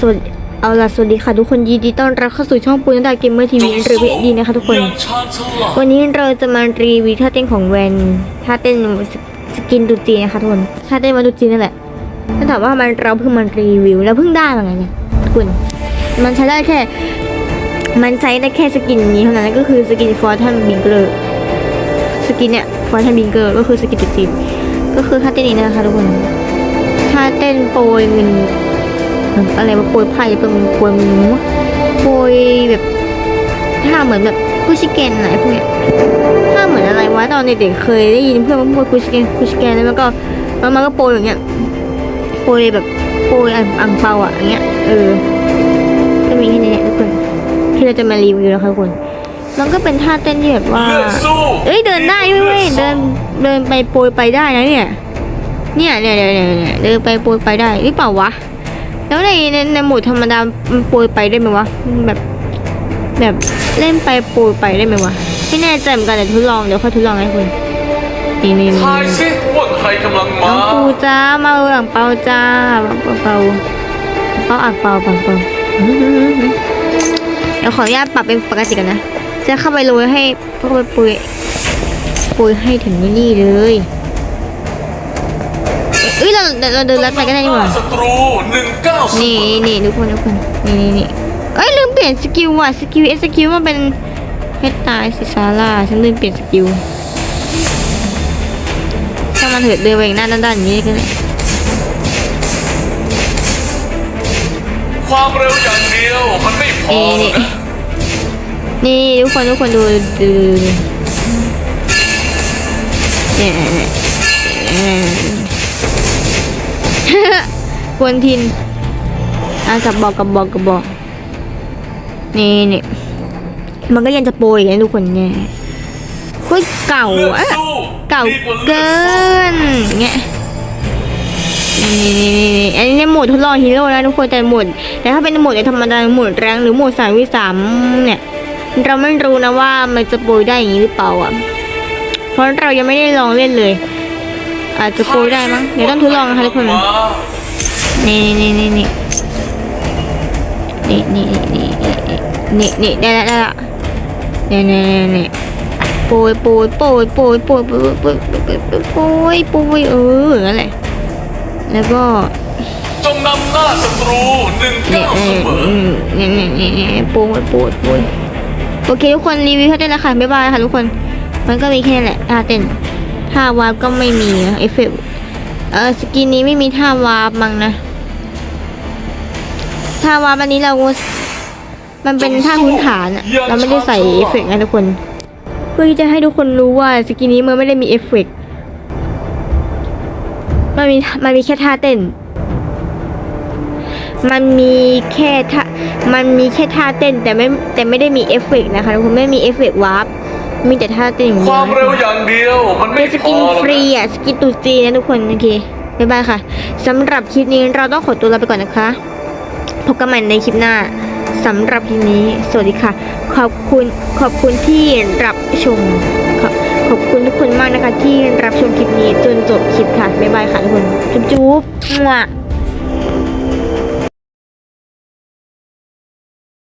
สวัสดีเอาล่ะสวัสดีค่ะทุกคนยินดีต้อนรับเข้าสู่ช่องปูนดาเกมเมอร์ทีวีหรีวิวดีนะคะทุกคน วันนี้เราจะมารีวิวท่าเต้นของแวนท่าเต้นสกินดูจีนะคะทุกคนท่าเต้นมาดูจีนั่นแหละถ้าถามว่ามันเราเพิ่งมารีวิวแล้วเพิ่งได้มาไงเนี่ยทุกคนมันใช้ได้แค่ มันใช้ได้แค่สกินนี้เท่านั้นก็คือสกินฟอร์ทันบิงเกอร์สกินเนี่ยฟอร์ทันบิงเกอร์ก็คือสกินดูจีก็คือท่าเต้นนี้นะคะทุกคนท่าเต้นโปรยเงิน อะไรมาโปรยไพ่เป็นโปรยเงินวะโปรยแบบท่าเหมือนแบบกุชิเกนอะไรพวกเนี้ยถ้าเหมือนอะไรวะตอนเด็กๆเคยได้ยินเพื่อนมาพูดคุชแกนคุชแกนแล้วมันก็มันมันก็โปรยอย่างเงี้ยโปรยแบบโปรยอังอังเปาอะอย่างเงี้ยเออก็มีแค่นี้แหละทุกคนที่เราจะมารีวิวนะคะทุกคนมันก็เป็นท่าเต้นที่แบบว่าเลือดสู้เอ้ยเดินได้ด้วยเว้ยเดินเดินไปโปรยไปได้นะเนี่ย เนี่ยเนี่ยเนี่ยเนี่ยเนี่ยเดินไปโปรยไปได้หรือเปล่าวะ แล้วในในในโหมดธรรมดามันโปรยไปได้ไหมวะแบบแบบเล่นไปโปรยไปได้ไหมวะไม่แน่ใจเหมือนกันเดี๋ยวทดลองเดี๋ยวค่อยทดลองให้คุณนี่นี่นี่ทายสิว่าใครกำลังน้มาองปูจ้ามาเอาอ่างเปาจ้าเปาเปาเปาอ่างเปาเปาเปาเดี๋ยวขออนุญาตปรับเป็นปกติกันนะจะเข้าไปโรยให้เข้าไปโปรยโปรยให้ถึงนี่เลยเอ้ ยเราเราเราเดินลัดไปก็ได้นี่หว่าศัตรูหนึ่งเก้านี่นี่ทุกคนทุกคนนี่นี่นี่เอ้ยลืมเปลี่ยนสกิลว่ะสกิลเอสกิลมันเป็นเฮดตายสิซาร่าฉันลืมเปลี่ยนสกิลถ้ามันเถิดเดินไปอย่างหน้าด้านๆอย่างนี้ก็ได้ความเร็วอย่างเดียวมันไม่พอนี่หรอกนี่นะนี่ทุกคนทุกคนดูดูดูเนี่ยเนี่ยเนี่ย กวนทินอะกับบอกกับบอกกับบอก นี่นี่มันก็ยังจะโปรยอย่างนี้ทุกคนเนี่ยเก่าอดอะเก่าเกินเงี้ยนี่นี่นี่อันนี้ในโหมดทดลองฮีโร่นะทุกคนแต่โหมดแต่ถ้าเป็นโหมดในธรรมดาโหมดแรงหรือโหมดสามวิสามเนี่ยเราไม่รู้นะว่ามันจะโปรยได้อย่างนี้หรือเปล่าอะเพราะเรายังไม่ได้ลองเล่นเลย อาจจะโปรยได้มั้ง เดี๋ยวต้องทดลองนะคะทุกคนมานี่นี่นี่นี่นี่นี่นี่นี่นี่ได้ละได้ละนี่นี่นี่นี่โปรยโปรยโปรยโปรยโปรยโปรยโปรยโปรยโปรยเออนั่นแหละแล้วก็จงนำหน้าศัตรูหนึ่งนี่เก้าเอเสอมออืมนี่นี่นี่นี่โปรยโปรยโปรยโอเคทุกคนรีวิวเท่านี้แล้วค่ะบ๊ายบายค่ะทุกคน มันก็มีแค่นั้นแหละท่าเต้น ท่าวาร์ปก็ไม่มีนะเอฟเฟกต์เออสกินนี้ไม่มีท่าวาร์ปมั้งนะท่าวาร์ปอันนี้เรา มันเป็นท่าพื้นฐานอะเราไม่ได้ใส่เอฟเฟกต์นะทุกคน เพื่อที่จะให้ทุกคนรู้ว่าสกินนี้มันไม่ได้มีเอฟเฟกต์มันมีมันมีแค่ท่าเต้น มันมีแค่ท่ามันมีแค่ท่าเต้นแต่ไม่แต่ไม่ได้มีเอฟเฟกต์นะคะทุกคนไม่มีเอฟเฟกต์วาร์ป มีแต่ท่าเต้นอย่างคเดียววามเร็วอย่างเดียว มันไม่เป็นสพกิอนหรอกฟรีนะ อะ สกินตูจีนนะทุกคนโอเคบ๊ายบายค่ะสำหรับคลิปนี้เราต้องขอตัวลาไปก่อนนะคะ พบกันใหม่ในคลิปหน้าสำหรับคลิปนี้ สวัสดีค่ะ ขอบคุณขอบคุณที่รับชมขอบขอบคุณทุกคนมากนะคะ ที่รับชมคลิปนี้จนจบคลิปค่ะบ๊ายบายค่ะทุกคนจุ๊บจุ๊บมั่ว